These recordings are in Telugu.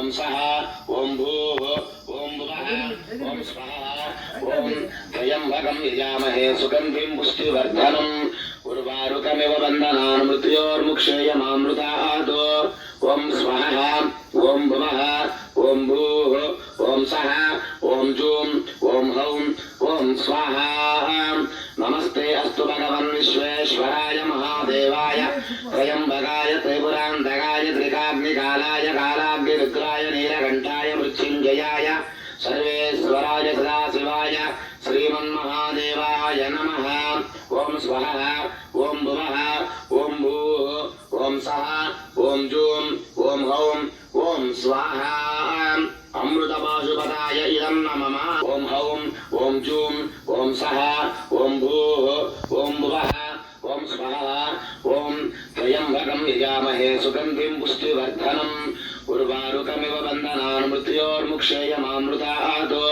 ओम सहा ओम भू ओम ओम स्वाहा ओम त्र्यम्बकं यजामहे सुगन्धिं पुष्टिवर्धनम् उर्वारुकमिव बन्धनान् मृत्योर्मुक्षेयमामृतादो ओम स्वाहा ओम भुवः ओम भू ओम सहा ओम जूं ओम हौं ओम स्वाहा। नमस्ते अस्तु भगवन् विश्वेश्वराय महादेवाय। त्र्यम्बकाय त्रिपुरान्तकाय त्रिकाग्निकालाय कालाय రుద్రాయ నీలకంఠాయ మృత్యుంజయాయ సర్వేశ్వరాయ సదాశివాయ శ్రీమన్మహాదేవాయ నమ ఓం స్వ ఓం భువ ఓం భూ ఓం సహ ఓం జూం ఓం హౌం ఓం స్వాహా అమృతపాశుపదాయ ఇదం నమ ఓం హౌం ఓం జూం ఓం సహా త్రయంబకం యజామహే సుగంధిం పుష్టివర్ధనం. ఉర్వారుకమివ బంధనాన్ మృత్యోర్ముక్షేయమామృతాదో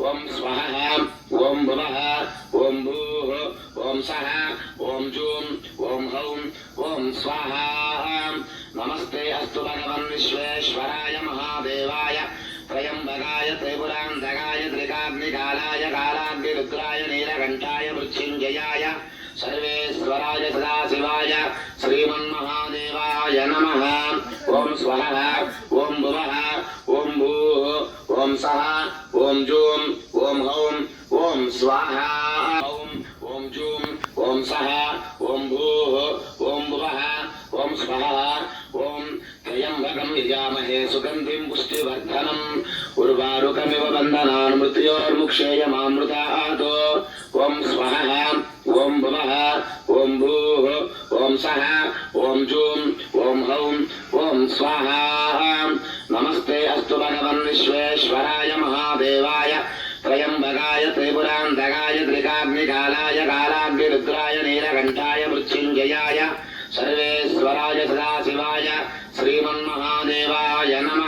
ఓం స్వహ ఓం భువః ఓం భూః ఓం సహ ఓం జూం ఓం హౌం ఓం స్వాహా. నమస్తే అస్తు భగవన్ విశ్వేశ్వరాయ మహాదేవాయ. త్రయంబకాయ త్రిపురాంతకాయ త్రికాగ్నికాలాయ కాలాగ్నిరుద్రాయ నీలకంఠాయ మృత్యుంజయాయ. సర్వేశ్వరాయ సదాశివాయ శ్రీమన్మహాదేవాయ నమ. ఓం స్వ ఓం భువ ఓం భూ ఓం సహ ఓం జూం ఓం హౌం ఓం స్వాహ. ఓం ఓం జూం ఓం సహ ఓం భూ ఓం భువ ఓం స్వ ఓం త్రయంబకం యజామహే సుగంధిం పుష్టివర్ధనం. ఉర్వారుకమివ బంధనాన్ మృత్యోర్ముక్షేయమామృతాతో. ఓం స్వహ ओम जूं ओम हौं ओम स्वाहा। नमस्ते अस्तु भगवन् महादेवाय, त्रयम्बकाय त्रिपुरान्तकाय त्रिकाग्निकालाय कालाग्निरुद्राय, नीलकण्ठाय, मृत्युञ्जयाय, सर्वेश्वराय सदाशिवाय, श्रीमन्महादेवाय नम।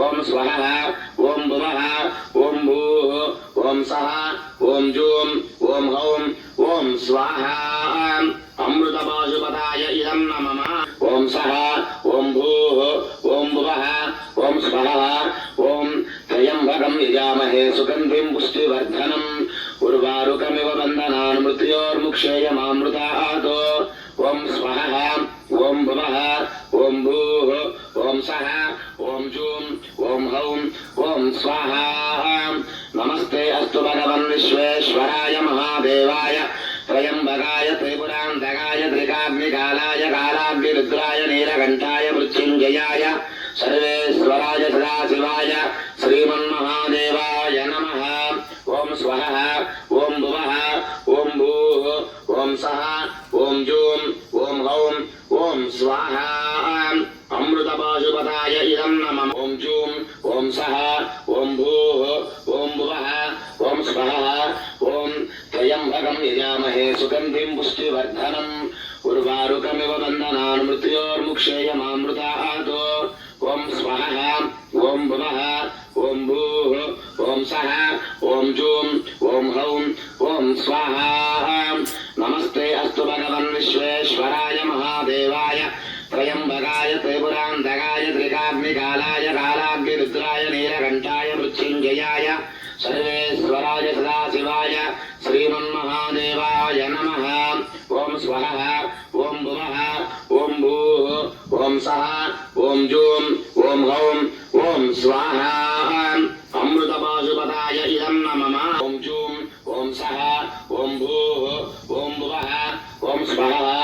ओं स्वः ओं भुवः ॐ भूः ॐ सः ॐ जूं ॐ हौं ॐ स्वाहा। अमृत ओम सह, ओम भूः, ओम भुवः, ओम स्वः ओम त्र्यम्बकं यजामहे सुगन्धिं पुष्टिवर्धनम्। उर्वारुकमिव बन्धनान् मृत्योर्मुक्षेयमामृतादो ओम स्वः ओम भुवः, ओम भूः, ओम सः ओम जूं ओम हौं ओम स्वाहा। नमस्ते अस्तु भगवन् विश्वेश्वराय महादेवाय। త్రయంబకాయ త్రిపురాంతకాయ త్రికాగ్నికాలాయ కాలాగ్నిరుద్రాయ నీలకంఠాయ మృత్యుంజయాయ సర్వేశ్వరాయ సదాశివాయ శ్రీమన్మహాదేవాయ నమ. ఓం స్వ ఓం భువ ఓం భూ ఓం సహ ఓం జూం ఓం హౌం ఓం స్వాహా. అమృతపాశుపదాయ ఇదం నమ. ఓం జూం ఓం సహ यजामहे सुगन्धिम् पुष्टिवर्धनम् उर्वारुकमिव बन्धनान् मृत्योर्मुक्षेयमामृताहातो ॐ स्वः ॐ भुवः ॐ भूः ॐ सः ॐ जूं ॐ हौं ॐ स्वाहा नमस्ते अस्तु भगवन् विश्वेश्वराय महादेवाय మహాదేవాయ త్రయంబకాయ త్రిపురాంతకాయ త్రికాగ్నికాలాయ కాలాగ్నిరుద్రాయ నీలకంఠాయ మృత్యుంజయాయ సర్వేశ్వరాయ సదాశివాయ శ్రీమన్మహాదేవాయ నమ ఓం స్వ ఓం భువ ఓం భూ ఓం సహ ఓం జూం ఓం హౌం ఓం స్వాహా అమృతపాశుపదాయ ఇదం నమ ఓం జూం ఓం సహ ఓం భూ ఓం భువ ఓం స్వహ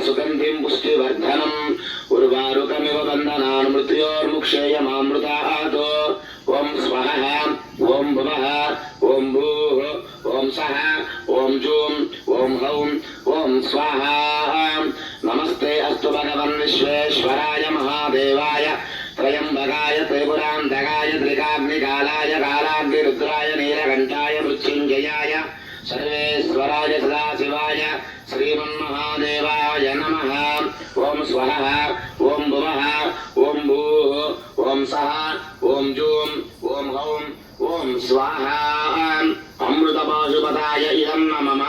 सुखम पुष्टि वर्धनम उर्वारुकम वंदना मृत्योर्मुक्षेय स्व ओम भुव ओम भू ओम सह ओम जूम ओम हौं ओम स्वाहा। नमस्ते अस्त भगवन् विश्वेश्वराय महादेवाय। त्रयंबकाय त्रिपुरांधकाय त्रिकाग्निकालाय कालाग्निरुद्राय नीलकंठाय मृत्युंजयाय सर्वेश्वराय सदाशिवाय स्वः ॐ भुवः ॐ भूः ॐ सः ॐ जूं ॐ हौं ॐ स्वाहा